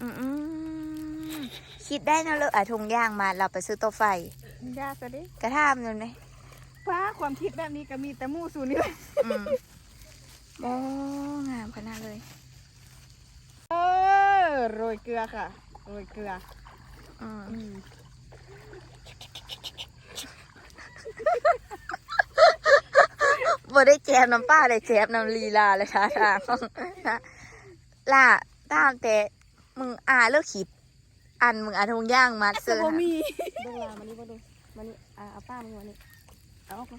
อืมอืมคิดได้นะเลยอะทงย่างมาเราไปซื้อโต๊ะไฟ ยากซะดิกระทามนั่นไหมฟ้าความคิดแบบนี้ก็มีแต่หมู่สูนี่เลยอืมโอ้งามขนาดเลย เออโรยเกลือค่ะ โรยเกลืออืมอืมบ่ได้แจมน้ำป้าได้แจมน้ำลีลาเลยค่ะทางนะล่ะตามแต่ มึงอ่าเลิกขีดอันมึงอ่าทงย่างมาแต่เสือบ่มีดูลามานี่มาดูมานี่อ่าเอาป้ามานี่เอาออกมา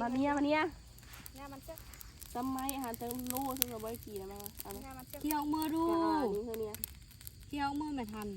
มาเนี่ยมาเนี่ยงามันเจ้าทำไมอาหารเติมรู้ซึ่งเราไม่กี่นะมาเอามางามันเจ้าเที่ยวมือดูอ่านี่คือเนี่ยเที่ยวมือไม่ทัน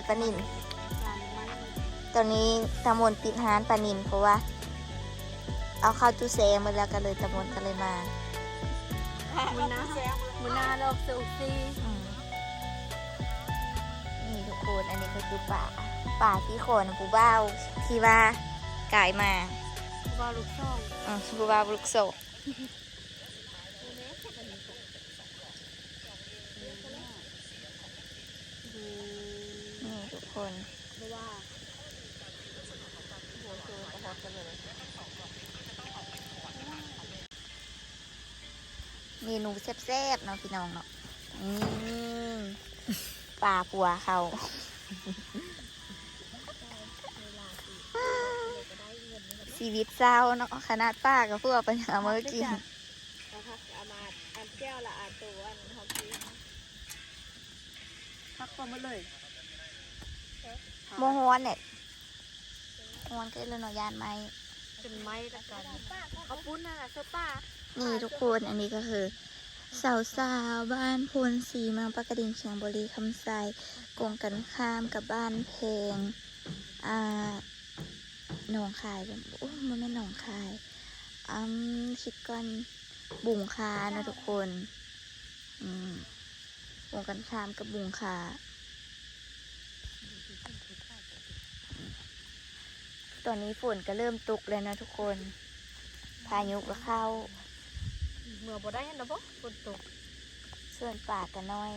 าวไข่ปลานินตอนนี้ตะมนปิดร้านปลานินเพราะว่า เอาเข้าตู้เซฟมาแล้วก็เลยตะมนก็เลยมามือหน้ามือหน้าดอกสุซีอืมนี่ทุกคนอันนี้ก็คือป่า ป่าที่โคนปูบ้าวที่ว่ากายมาบอลูกช่องอืมปูบ้าวลูกโซ กนี่ทุกคนเมนูแซ่บๆเนาะพี่น้องเนาะอืมปลาปัวเขาชีวิตเศร้าเนาะขนาดป้าก็เพื่อไปหาเมื่อกินนะคะเอามาอันแก้วละอันตัวอันเขากินพักก่อนมาเลย โมฮวนเนี่ยฮวนก็เลยเนาะยานไม้เป็นไม้ละกันเขาปุ้นน่ะเสื้อป้านี่ทุกคนอันนี้ก็คือสาวสาวๆบ้านพลสีเมืองปากกระดิ่งเชียงบุรีคำไซกงกันข้ามกับบ้านเพลงอ่าหนองคายบ่โอ้มันไม่นหนองคายอืมคิดก่อนบุงคานะทุกคนอืมกงกันข้ามกับบุงคา ตอนนี้ฝนก็เริ่มตกแล้วนะทุกคน พายุก็เข้า เมื่อบ่ได้นะบ่ฝนตก ส่วนป่าก็น้อย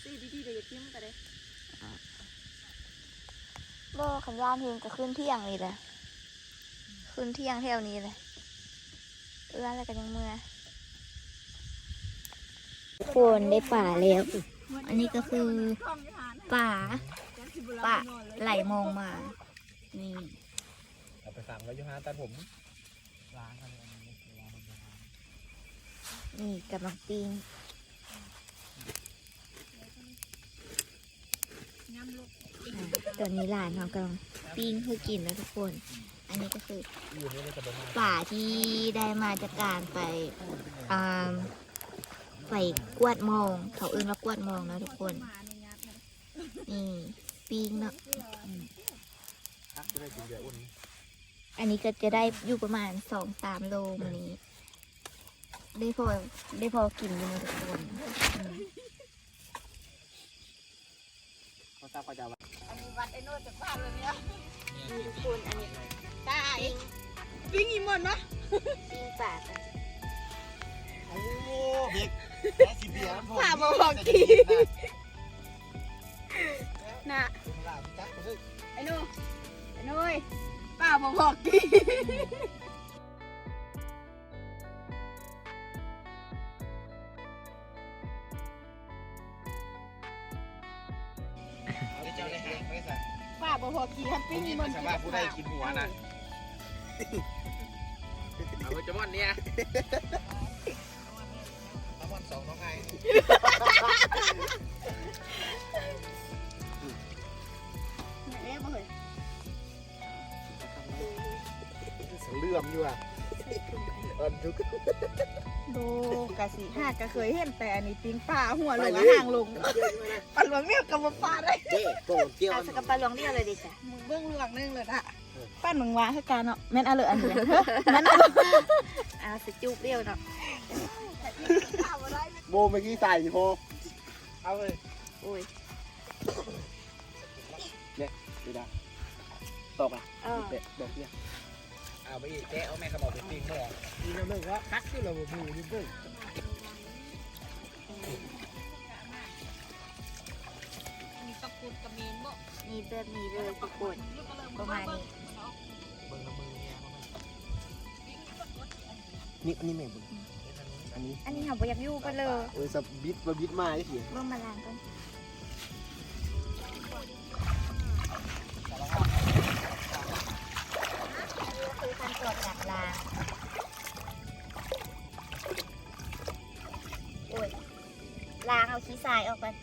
ซีดีๆเดี๋ยวจะจิ้มกันเลยบ่ขันยามเพลงก็ขึ้นเที่ยงนี่แหละ ขึ้นเที่ยงแถวนี้เลยเอื้อแล้วก็ยังเมื่อฝนได้ป่าแล้ว อันนี้ก็คือป่าป่าไหลมองมา นี่เอาไปสั่งไว้อยูฮาตัดผมล้างกันเลยนี่กำลังปิ้งอ่าตอนนี้หลานเรากำลังปิ้งเพื่อกินแล้วทุกคน อันนี้ก็คืออยู่นี่เลยจะเป็นมาป่าที่ได้มาจากการไปอ่าไปกวาดมอง เขาเอื้นว่ากวาดมองนะทุกคน นี่ปิ้งเนาะพัก จะได้กินเบียร์อุ่นอันนี้ก็จะได้อยู่ประมาณสองสามโลวันนี้ ได้พอได้พอกินอยู่นะทุกคนอืมเขาทราบเขาจะว่านี่ทุกคนอันนี้ตายปิ้งอีหมดมะปิ้งป่ากันโอ้เบียร์แค่สิเบียร์มันพอผ่ามาบอกทีน่ะจักเลยไอ้หนู ไอ้หนุ้ยป้ามาบอกทีเอาเจ้าได้หางไม่ใส่ป้ามาบอกทีครับปิ้งอีหมดสามารถผู้ได้กินหัวนะเอาไปจมอนเนี่ย กะสิห้ากะเคยเห็นแต่อันนี้ปิ้งป้าหัวลงอะห่างลงปันหลวงเนี่ยกับมาป้าได้เจ๊โตเกี่ยวเอาสกับปลาหลวงเดียวเลยดิจ้ะมึงเบื้องหลังนึงเลยนะป้านมึงว่าคือการเนาะแม่นเอาเลยอันเดียวแม่นเอาเลยเอาสจุกเดียวเนาะโบเมื่อกี้ใส่พอเอาเลยโอ้ยดูดาตกอะเออเป็ดดอกเนี่ย เอาไปอีกเจ๊เอาแม่ขมอไปปิ้งเลยปิ้งแล้วนึกว่าคักที่เราบูนี่เพิ่งมีตะกุดกระเมนบ่นี่แบบนี้เลยทุกคนประมาณนี้เบิ่งละมือเนี่ยนี่อันนี้แม่บุญอันนี้ อันนี้ค่ะบอยากอยู่กันเลยโอ้ยสบิดมาบิดมาไอ้เหี้ยเบิ่งมาล้างกัน ล้างเอาขี้ทรายออกกัน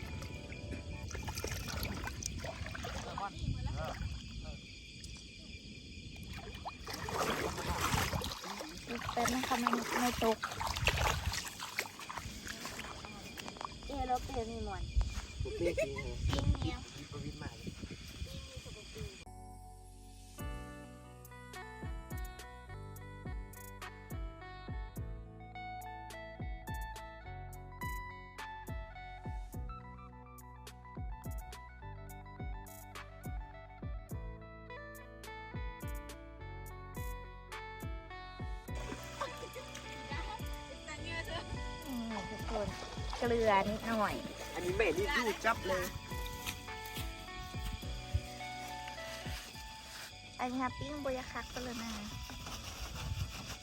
อีกแป๊บนึงค่ะมันไม่ตกเอโรเปลมีหมอนโอเคจริงเหรอปิ้งเนี่ย คน เกลือนิดหน่อย อันนี้แม่นี่ดูจับเลย อันนี้ค่ะปิ้งบอยาคักก็เลยนะ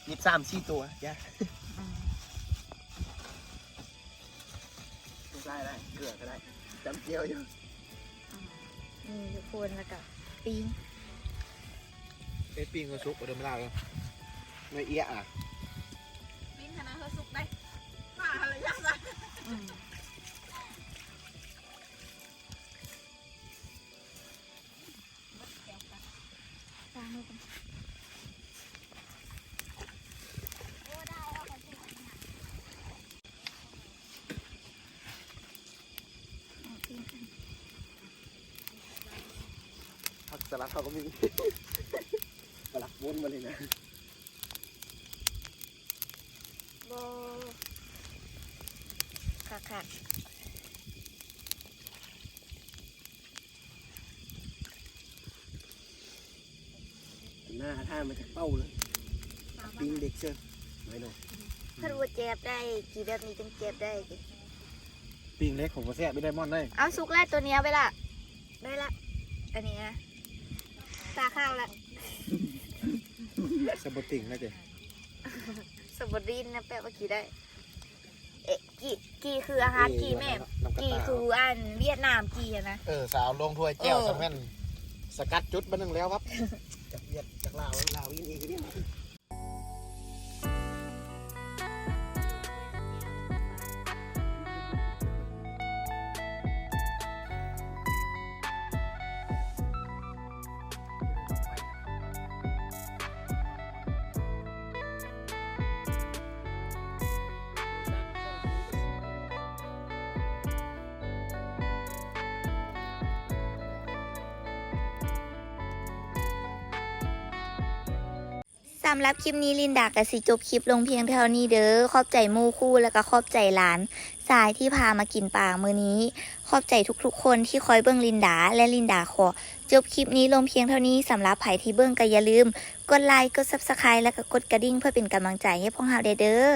นี่สามสี่ตัวย่าอืมได้ได้เกลือก็ได้จำเจียวอยู่อืมนี่ทุกคนแล้วก็ปิ้งไอ้ปิ้งก็ซุกเดิมไม่ได้เลยไม่เอี้ยอะ ไงอืมล้างมือกันเอาปิ้งกันผักสลัดเขาก็มี สลัดวนมาเลยนะ โบ คักคักหน้าท่ามันจะเป้าเลยปิ้งเด็กเชื่อไม่หน่อยถ้ารู้ว่าเจ็บได้กี่แบบนี้จังเจ็บได้ดิปิ้งเล็กของก็แซ่บไม่ได้มอนได้เอาซุกแรกตัวเนี้ยไปละได้ละอันนี้นะตาข้าวละสมบูติ่งนะเจ๊สมบูรินนะแปลว่ากี่ได้เอ๊ะ กี่กี่คืออาหารกี่แม่น้ำกระกี่ตาคืออันเวียดนามกี่อะนะ เออสาวลงถ้วยแก้วเออสักแม่นสกัดจุดบ้านนึงแล้วครับจากเวียดจากลาวลาวอินอีกนี่สำหรับคลิปนี้ลินดากับสิจบคลิปลงเพียงเท่านี้เด้อขอบใจมู่คู่แล้วก็ขอบใจหลานสายที่พามากินปลามือนี้ ขอบใจทุกๆ คนที่คอยเบิ้งลินดาและลินดาขอ จบคลิปนี้ลงเพียงเท่านี้สำหรับไผที่เบิ้งก็อย่าลืม กดไลค์กดซับสไครต์และก็กดกระดิ่งเพื่อเป็นกำลังใจให้พวกเราเด้อ